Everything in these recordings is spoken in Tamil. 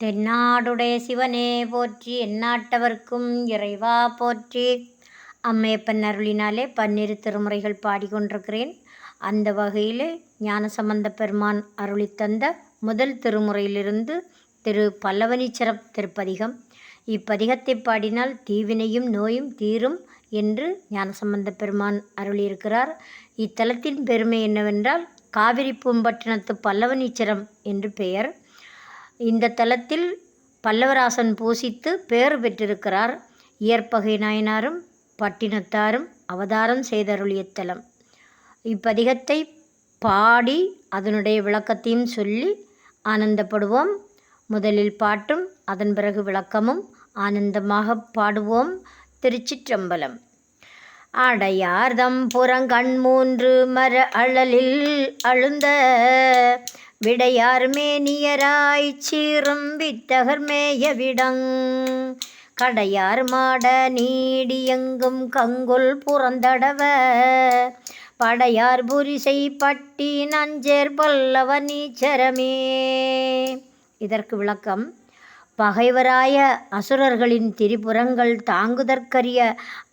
தென்னாடுடைய சிவனே போற்றி எந்நாட்டவர்க்கும் இறைவா போற்றி. அம்மையப்பன் அருளினாலே பன்னிரு திருமுறைகள் பாடிக்கொண்டிருக்கிறேன். அந்த வகையில் ஞானசம்பந்த பெருமான் அருளி தந்த முதல் திருமுறையிலிருந்து திரு பல்லவனீச்சரம் திருப்பதிகம். இப்பதிகத்தை பாடினால் தீவினையும் நோயும் தீரும் என்று ஞானசம்பந்த பெருமான் அருளியிருக்கிறார். இத்தலத்தின் பெருமை என்னவென்றால் காவிரி பூம்பட்டினத்து பல்லவனீச்சரம் என்று பெயர். இந்த தலத்தில் பல்லவராசன் பூசித்து பெயர் பெற்றிருக்கிறார். இயற்பகை நாயனாரும் பட்டினத்தாரும் அவதாரம் செய்தருளிய தலம். இப்பதிகத்தை பாடி அதனுடைய விளக்கத்தையும் சொல்லி ஆனந்தப்படுவோம். முதலில் பாட்டும் அதன் பிறகு விளக்கமும் ஆனந்தமாக பாடுவோம். திருச்சிற்றம்பலம். அடையார்தம் புறங்கண் மூன்று மர அழலில் அழுந்த விடையார் மேனியராய் சீரும் வித்தகர்மேய விடங். கடையார் மாட நீடியெங்கும் கங்குல் புறந்தடவ. படையார் புரிசை பட்டி நஞ்சேர் பல்லவ நீச்சரமே. இதற்கு விளக்கம் பகைவராய அசுரர்களின் திரிபுரங்கள் தாங்குதற்கரிய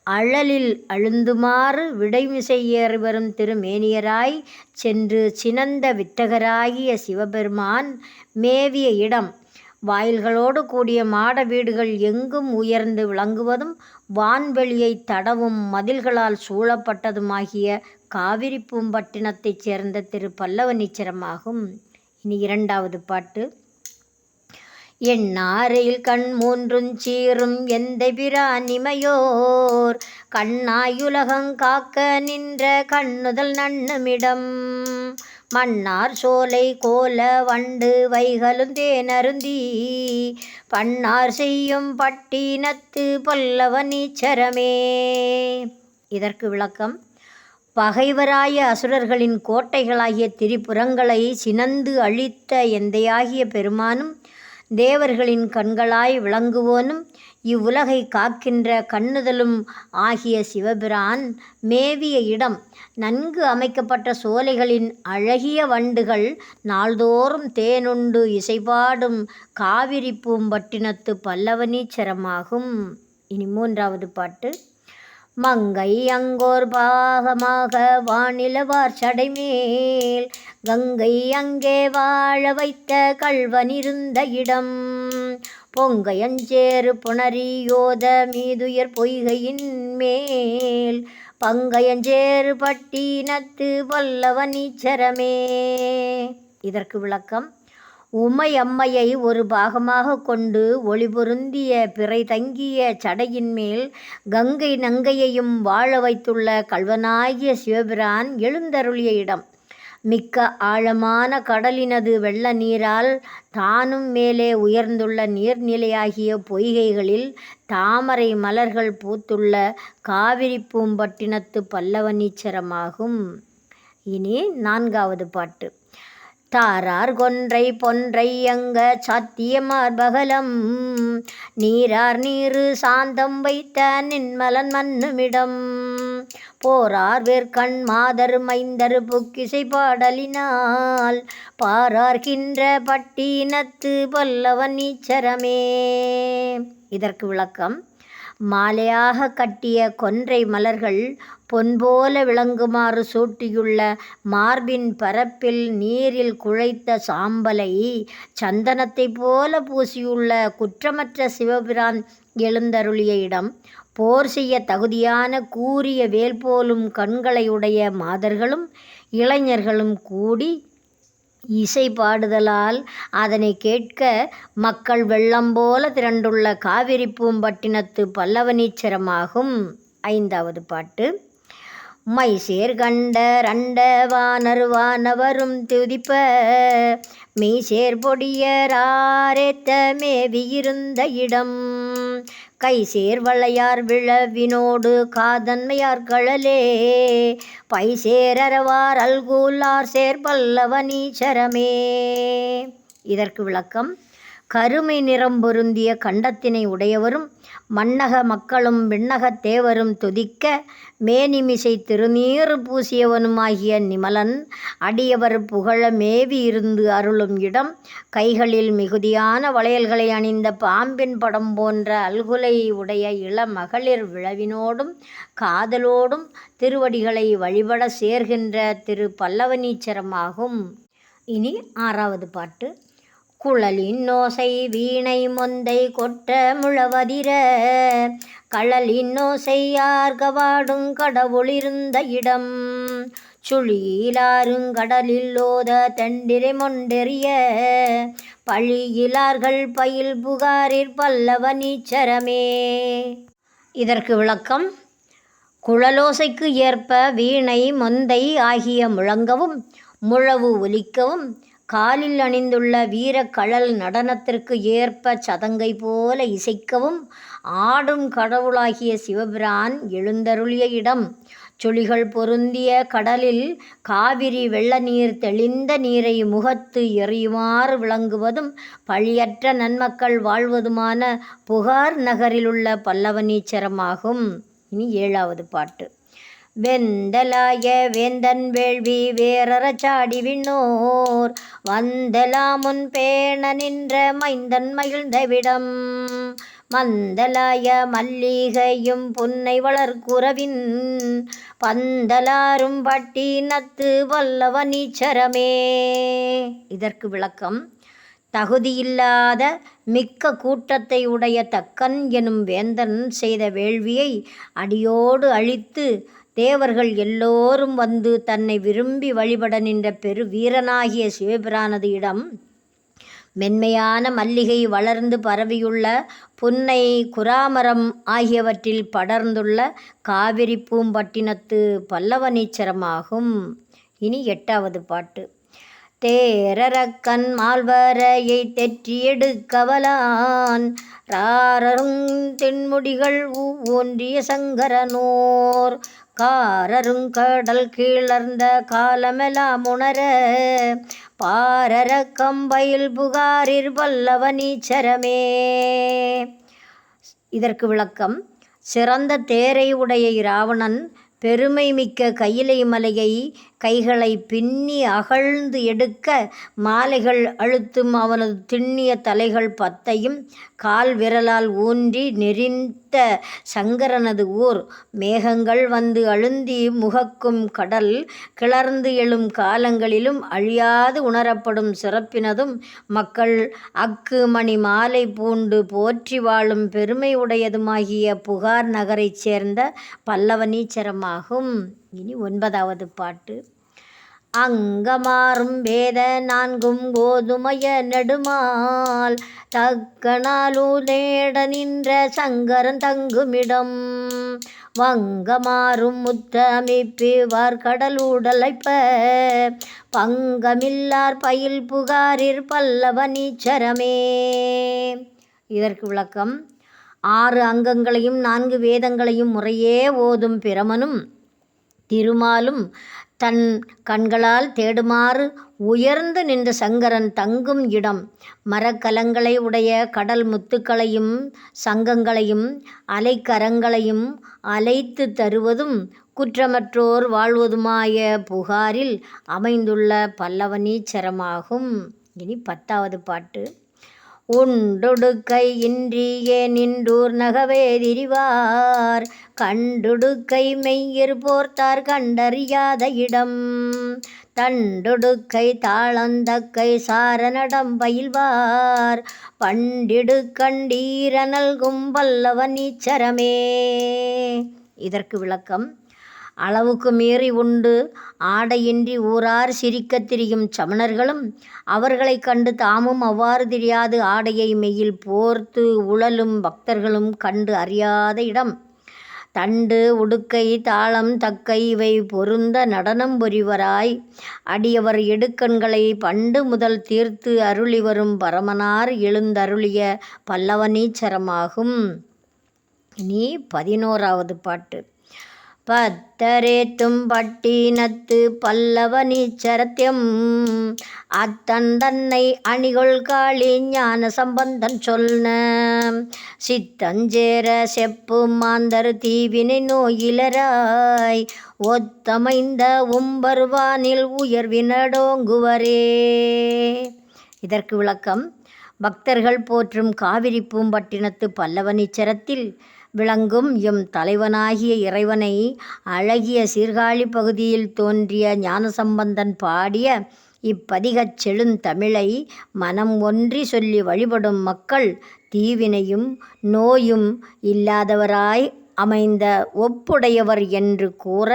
அழலில் அழுந்துமாறு விடைமிசை ஏறி வரும் திருமேனியராய் சென்று சினந்த வித்தகராகிய சிவபெருமான் மேவிய இடம். வாயில்களோடு கூடிய மாட வீடுகள் எங்கும் உயர்ந்து விளங்குவதும் வான்வெளியை தடவும் மதில்களால் சூழப்பட்டதுமாகிய காவிரி பூம்பட்டினத்தைச் சேர்ந்த திரு பல்லவ பல்லவனீச்சரமாகும் இனி இரண்டாவது பாட்டு. எண்ணாரையில் கண் மூன்றும் சீரும் எந்த பிரானிமையோர். கண்ணாயுலகங் காக்க நின்ற கண்ணுதல் நன்னுமிடம். மன்னார் சோலை கோல வண்டு வைகளும் தேனருந்தி. பன்னார் செய்யும் பட்டினத்து பல்லவ நீச்சரமே. இதற்கு விளக்கம். பகைவராய அசுரர்களின் கோட்டைகளாகிய திரிபுரங்களை சினந்து அழித்த எந்தையாகிய பெருமானும் தேவர்களின் கண்களாய் விளங்குவோனும் இவ்வுலகை காக்கின்ற கண்ணுதலும் ஆகிய சிவபிரான் மேவிய இடம் நன்கு அமைக்கப்பட்ட சோலைகளின் அழகிய வண்டுகள் நாள்தோறும் தேனுண்டு இசைபாடும் காவிரி பூம்பட்டினத்து பல்லவனீச்சரமாகும் இனி மூன்றாவது பாட்டு. மங்கை அங்கோர் பாகமாக வானிலவார் சடைமேல் கங்கை அங்கே வாழ வைத்த கல்வனிருந்த இடம். பொங்கையஞ்சேறு புணரியோத மீதுயர் பொய்கையின் மேல் பங்கையஞ்சேறு பட்டினத்து பல்லவனீச்சரமே இதற்கு விளக்கம் உமையம்மையை ஒரு பாகமாக கொண்டு ஒளிபொருந்திய பிறை தங்கிய சடையின் மேல் கங்கை நங்கையையும் வாழ வைத்துள்ள கல்வனாகிய சிவபிரான் எழுந்தருளிய இடம். மிக்க ஆழமான கடலினது வெள்ள நீரால் தானும் மேலே உயர்ந்துள்ள நீர்நிலையாகிய பொய்கைகளில் தாமரை மலர்கள் பூத்துள்ள காவிரி பூம்பட்டினத்து பல்லவனீச்சரமாகும் இனி நான்காவது பாட்டு. தாரார் கொன்றை பொன்றை அங்க சாத்திய மார்பகலம் நீரார் நீரு சாந்தம் வைத்த நின்மலன் மன்னுமிடம். போரார் வேர்கண் மாதர் மைந்தர் புக்கிசை பாடலினால். பாரார்கின்ற பட்டினத்து பல்லவன் நீச்சரமே இதற்கு விளக்கம். மாலையாக கட்டிய கொன்றை மலர்கள் பொன்போல விளங்குமாறு சூட்டியுள்ள மார்பின் பரப்பில் நீரில் குழைத்த சாம்பலை சந்தனத்தைப் போல பூசியுள்ள குற்றமற்ற சிவபிரான் எழுந்தருளிய இடம். போர் செய்ய தகுதியான கூரிய வேல் போலும் கண்களையுடைய மாதர்களும் இளைஞர்களும் கூடி இசை பாடுதலால் அதனை கேட்க மக்கள் வெள்ளம் போல திரண்டுள்ள காவிரி பூம்பட்டினத்து பல்லவனீச்சரமாகும் ஐந்தாவது பாட்டு. மைசேர் கண்ட ரண்ட வானர் வானவரும் துதிப்ப மீசேர் பொடியராரேத்த மேவியிருந்த இடம். கை சேர்வளையார் விழவினோடு காதன்மையார் கழலே. பைசேரவார் அல்கூலார் சேர்பல்லவ நீச்சரமே. இதற்கு விளக்கம் கருமை நிறம் பொருந்திய கண்டத்தினை உடையவரும் மன்னக மக்களும் விண்ணகத் தேவரும் துதிக்க மேனிமிசை திருநீறு பூசியவனுமாகிய நிமலன் அடியவர் புகழ மேவி இருந்து அருளும் இடம் கைகளில் மிகுதியான வளையல்களை அணிந்த பாம்பின் படம் போன்ற அல்குலை உடைய இளமகளிர் விழவினோடும் காதலோடும் திருவடிகளை வழிபட சேர்கின்ற திரு பல்லவனீச்சரமாகும் இனி ஆறாவது பாட்டு. குழலின் ஓசை வீணை மொந்தை கொட்ட முழவதிர. கழலின் ஓசை ஆர்கவாடும் கடவுளிருந்த இடம். சுழியிலாருங்கடலில் ஓத தண்டிரை மொண்டெறிய. பழியிலார்கள் பயில் புகாரிற் பல்லவ நீச்சரமே. இதற்கு விளக்கம். குழலோசைக்கு ஏற்ப வீணை மொந்தை ஆகிய முழங்கவும் முழவு ஒலிக்கவும் காலில் அணிந்துள்ள வீரக்கழல் நடனத்திற்கு ஏற்ப சதங்கை போல இசைக்கவும் ஆடும் கடவுளாகிய சிவபிரான் எழுந்தருளிய இடம். சுழிகள் பொருந்திய கடலில் காவிரி வெள்ள நீர் தெளிந்த நீரை முகத்து எறியுமாறு விளங்குவதும் பழியற்ற நன்மக்கள் வாழ்வதுமான புகார் நகரிலுள்ள பல்லவனீச்சரமாகும் இனி ஏழாவது பாட்டு. வெந்தலாய வேந்தன் வேள்வி வேறறச்சாடி விண்ணோர். வந்தலாமுன் பேண நின்ற மைந்தன் மகிழ்ந்த விடம். மந்தலாய மல்லிகையும் புன்னை வளர்குறவின். பந்தலாரும் பட்டினத்து வல்லவ நீச்சரமே. இதற்கு விளக்கம் தகுதியில்லாத மிக்க கூட்டத்தை உடைய தக்கன் எனும் வேந்தன் செய்த வேள்வியை அடியோடு அழித்து தேவர்கள் எல்லோரும் வந்து தன்னை விரும்பி வழிபட நின்ற பெரு வீரனாகிய சிவபிரானது இடம். மென்மையான மல்லிகை வளர்ந்து பரவியுள்ள புன்னை குராமரம் ஆகியவற்றில் படர்ந்துள்ள காவிரி பூம்பட்டினத்து பல்லவனீச்சரமாகும் இனி எட்டாவது பாட்டு. தேரரக்கன் மால்வரையை தெற்றியெடுக்கவலான் ராரருங் தென்முடிகள் ஊன்றிய சங்கரனோர் காரருங்கடல் கீழர்ந்த காலமெலாம் உணர பாரர கம்பையில் புகாரிர் வல்லவ நீச்சரமே. இதற்கு விளக்கம் சிறந்த தேரை உடைய இராவணன் பெருமை மிக்க கையிலை மலையை கைகளை பின்னி அகழ்ந்து எடுக்க மாலைகள் அழுத்தும் அவனது திண்ணிய தலைகள் பத்தையும் கால் விரலால் ஊன்றி சங்கரனது ஊர். மேகங்கள் வந்து அழுந்தி முகக்கும் கடல் கிளர்ந்து எழும் காலங்களிலும் அழியாது உணரப்படும் சிறப்பினதும் மக்கள் அக்கு மணி மாலை பூண்டு போற்றி வாழும் பெருமை உடையதுமாகிய புகார் நகரைச் சேர்ந்த பல்லவனீச்சரமாகும் இனி ஒன்பதாவது பாட்டு. அங்கமாறும் வேத நான்கும் கோதுமய நெடுமால் தக்கனாலூதேட நின்ற சங்கரன் தங்குமிடம். வங்கமாறும் முத்தமிப்பிவார் கடலூடலைப்ப பங்கமில்லார் பயில் புகாரிற் பல்லவ நீச்சரமே. இதற்கு விளக்கம் ஆறு அங்கங்களையும் நான்கு வேதங்களையும் முறையே ஓதும் பிரமனும் திருமாலும் தன் கண்களால் தேடுமாறு உயர்ந்து நின்ற சங்கரன் தங்கும் இடம். மரக்கலங்களை உடைய கடல் முத்துக்களையும் சங்கங்களையும் அலைக்கரங்களையும் அலைத்து தருவதும் குற்றமற்றோர் வாழ்வதுமாய புகாரில் அமைந்துள்ள பல்லவனீச்சரமாகும் இனி பத்தாவது பாட்டு. உண்டொடுக்கை இன்றியே நின்றூர் நகவே திரிவார். கண்டுடுக்கை மெய்யிற் போர்த்தார் கண்டறியாத இடம். தண்டுடுக்கை தாளந்தக்கை சாரநடம் பயில்வார். பண்டிடு கண்டீர நல்கும் பல்லவ நீச்சரமே. இதற்கு விளக்கம். அளவுக்கு மீறி உண்டு. ஆடையின்றி ஊரார் சிரிக்கத் திரியும் சமணர்களும் அவர்களைக் கண்டு தாமும் அவ்வாறு தெரியாது. ஆடையை மெய்யில் போர்த்து உழலும் பக்தர்களும் கண்டு அறியாத இடம். தண்டு உடுக்கை தாளம் தக்கை இவை பொருந்த நடனம் புரிவராய். அடியவர் இடுக்கண்களை பண்டு முதல் தீர்த்து அருளி வரும் பரமனார் எழுந்தருளிய பல்லவனீச்சரமாகும் இனி பதினோராவது பாட்டு. பத்தரேத்தும் பட்டினத்து பல்லவ நீச்சரத்தியம் அத்தன் தன்னை அணிகொள் காளி ஞான சம்பந்தன் சொன்ன சித்தஞ்சேர செப்பு மாந்தர் தீவினை நோயிலராய். ஒத்தமைந்த உம்பர்வானில் உயர்வினடோங்குவரே. இதற்கு விளக்கம் பக்தர்கள் போற்றும் காவிரி பூம்பட்டினத்து பல்லவனிச்சரத்தில் விளங்கும் எம் தலைவனாகிய இறைவனை அழகிய சீர்காழி பகுதியில் தோன்றிய ஞானசம்பந்தன் பாடிய இப்பதிகச் செழுந்தமிழை மனம் ஒன்றி சொல்லி வழிபடும் மக்கள் தீவினையும் நோயும் இல்லாதவராய் அமைந்த ஒப்புடையவர் என்று கூற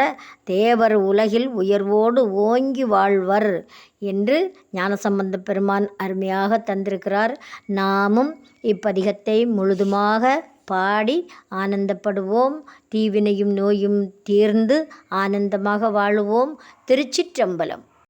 தேவர் உலகில் உயர்வோடு ஓங்கி வாழ்வர் என்று ஞானசம்பந்த பெருமான் அருமையாக தந்திருக்கிறார். நாமும் இப்பதிகத்தை முழுதுமாக பாடி ஆனந்தப்படுவோம். தீவினையும் நோயும் தீர்ந்து ஆனந்தமாக வாழுவோம். திருச்சிற்றம்பலம்.